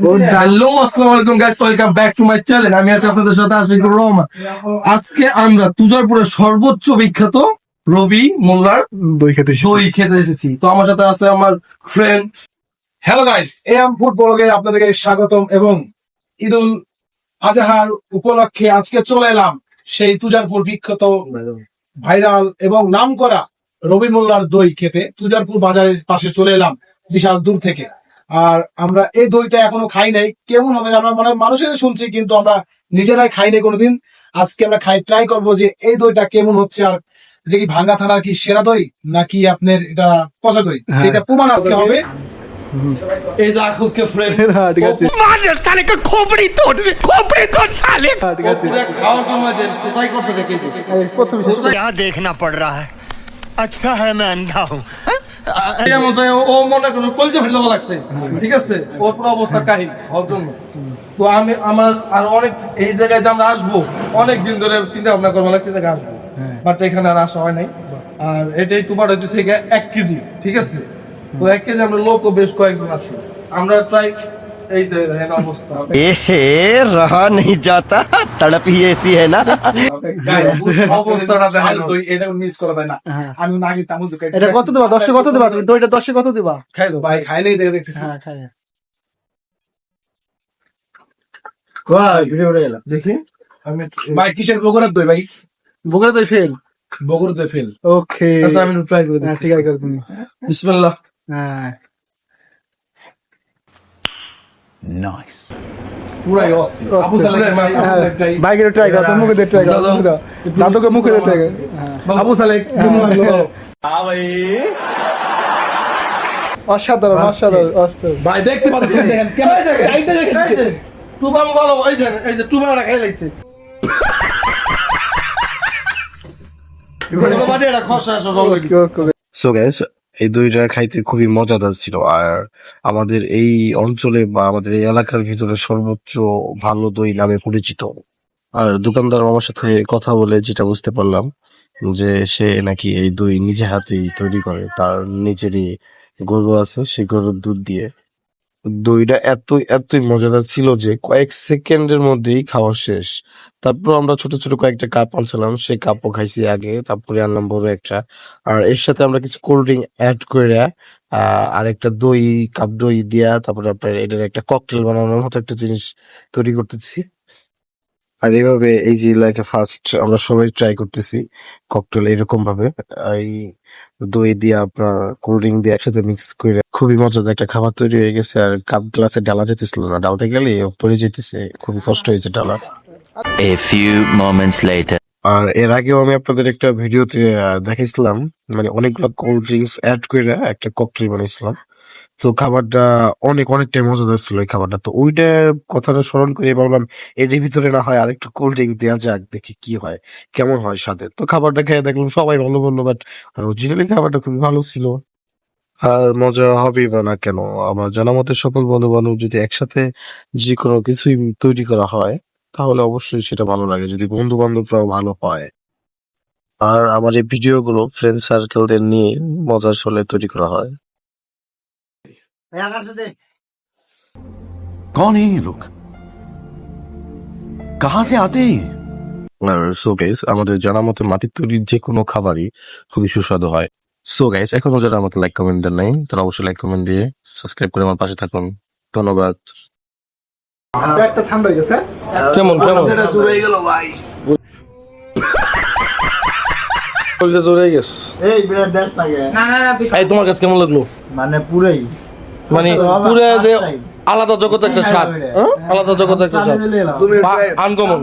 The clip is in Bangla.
হ্যালো আসসালামু আলাইকুম guys welcome back to my channel আমি আছি আপনাদের সাথে রহমান। আজকে আমরা তুজারপুরের সর্বোচ্চ বিখ্যাত রবি মোল্লার দই খেতে এসেছি। দই খেতে এসেছি। তো আমার সাথে আছে আমার friend hello guys M food ব্লগে আপনাদেরকে স্বাগতম এবং ঈদুল আজহার উপলক্ষে আজকে চলে এলাম সেই তুজারপুর বিখ্যাত ভাইরাল এবং নামকরা রবি মোল্লার দই খেতে। তুজারপুর বাজারের পাশে চলে এলাম বিশাল দূর থেকে। আর আমরা এই দইটা এখনো খাই নাই কেমন হবে আমরা মানে মানুষের শুনছি কিন্তু আমরা নিজেরাই খাই নাই কোনোদিন আজকে আমরা খাই ট্রাই করবো যে এই দইটা কেমন হচ্ছে আর এটা কি ভাঙ্গা থানার কি সেরা দই নাকি আপনার এটা পচা দই সেটা প্রমাণ আজকে হবে এই যে আকুতকে ফ্রেন্ড হ্যাঁ, ঠিক আছে। साले का खोपड़ी तोड़ खोपड़ी तोड़ साले খাওয়ার জন্য যে কোথায় করছে দেখে প্রথম क्या देखना पड़ रहा है अच्छा है मैं अंधा हूँ এমন যে ও মনে করো কলজে ফেলে দেওয়া লাগছে। ঠিক আছে? ওর পুরো অবস্থা কাহিনী ওর জন্য। তো আমি আমার আর অনেক এই জায়গায় যে আমরা আসব অনেক দিন ধরে চিন্তা ভাবনা করব লাগছে জায়গায় আসব। বাট এখানে আর আসা হয় নাই। আর এটাই তোমার হচ্ছে এক কেজি ঠিক আছে? তো এক কেজি আমরা লোক বেশ কয়েকজন আছি। আমরা প্রায় এই যে দেখেন রহা নেই যাতা তড়পি এসি হ্যায় না। অবস্থাটা হ্যাঁ। এটা কত দেবা? 10 কত দিবা? তুমি দইটা 10 কত দিবা? খাই দাও ভাই খাই দেখে দেখতে। হ্যাঁ খাই দেখি। আমি ভাই কিসের বগুড়ার দই ভাই? বগুড়া দই ফেল? বগুড়া দই ফেল। ওকে আচ্ছা আমি ট্রাই করে হ্যাঁ, দেখি ঠিক আছে করব হ্যাঁ। বিসমিল্লাহ। হ্যাঁ। পুরাই অস্থির। আবু সালেহ বাইকের ট্রাই করো মুখে দিয়ে ট্রাই করো মুখে দাও। দাদুকে মুখে দিয়ে ট্রাই করো হ্যাঁ। আবু সালেহ কেমন লাগল? অসাধারণ অসাধারণ অসাধারণ ভাই দেখতে পাচ্ছেন দেখেন কেমন চাইতে দেখেন টুবা ভালো এই যে এই যে টুবা রাখাই লাগছে সো গ্যাস এই দইটা খাইতে খুবই মজাদার ছিল। আর আমাদের এই অঞ্চলে বা আমাদের এই এলাকার ভিতরে সর্বোচ্চ ভালো দই নামে পরিচিত। আর দোকানদার আমার সাথে কথা বলে যেটা বুঝতে পারলাম যে সে নাকি এই দই নিজে হাতেই তৈরি করে। তার নিজেরই গরু আছে, সে গরুর দুধ দিয়ে দইটা এত এতই মজাদার ছিল যে কয়েক সেকেন্ডের মধ্যেই খাওয়া শেষ। তারপর আমরা ছোট ছোট কয়েকটা কাপ আনছিলাম, সেই কাপও খাইছি আগে, তারপরে আনলাম বড় একটা। আর এর সাথে আমরা কিছু কোল্ড ড্রিঙ্ক অ্যাড করে আর একটা দই, কাপ দই দিয়া, তারপরে আপনার এটার একটা ককটেল বানানোর মতো একটা জিনিস তৈরি করতেছি। আর এইভাবে এই যে লাইফে ফার্স্ট আমরা সবাই ট্রাই করতেছি ককটেল এরকম ভাবে। এই দই দিয়ে আপনার কোল্ড ড্রিঙ্ক দিয়ে একসাথে মিক্স করে খুবই মজাদার একটা খাবার তৈরি হয়ে গেছে। আর কাপ গ্লাসে ডালা যেতেছিল না, ডালতে গেলে পড়ে যেতেছে, খুবই কষ্ট হয়েছে ডালা A few moments later. আর এর আগেও আমি আপনাদের একটা ভিডিওতে দেখাইছিলাম মানে অনেকগুলো কোল্ড ড্রিঙ্কস অ্যাড করে একটা ককটেল বানিয়েছিলাম। তো খাবারটা অনেক অনেকটাই মজাদার ছিল এই খাবারটা। তো ওইটা কথাটা স্মরণ করে ভাবলাম এর ভিতরে না হয় আরেকটু কোল্ড ড্রিঙ্ক দেওয়া যাক, দেখি কি হয়, কেমন হয় স্বাদে। তো খাবারটা খেয়ে দেখলাম সবাই ভালো বলল বাট অরিজিনালি খাবারটা খুবই ভালো ছিল। আর মজা হবেই বা না কেন, আমার জানা মতে সকল বন্ধু বান্ধব যদি একসাথে যে কোনো কিছুই তৈরি করা হয় তাহলে অবশ্যই সেটা ভালো লাগে যদি বন্ধু বান্ধবরাও ভালো হয় আর আমার এই ভিডিওগুলো ফ্রেন্ড সার্কেলদের নিয়ে মজার ছলে তৈরি করা হয় कौन है ये लोग कहां से आते हैं ये? আর সো গাইস আমাদের জানা মতে মাটির তৈরি যে কোনো খাবারই খুবই সুস্বাদু হয় সো গাইস এখনো যারা আমাকে লাইক কমেন্ট দেন নাই তারা অবশ্যই লাইক কমেন্ট দিয়ে সাবস্ক্রাইব করে আমার পাশে থাকুন ধন্যবাদ একটা ঠান্ডা হয়ে গেছে। কেমন কেমন? এটা জুড়ে গেল ভাই। কলজা জোরে গেছে। এই বিরাট দেশ লাগে এই তোমার কাছে কেমন লাগল? মানে পুরাই। মানে পুরো যে আলাদা জগতে একটা স্বাদ। হ্যাঁ? আলাদা জগতে একটা স্বাদ। তুমি আনকমন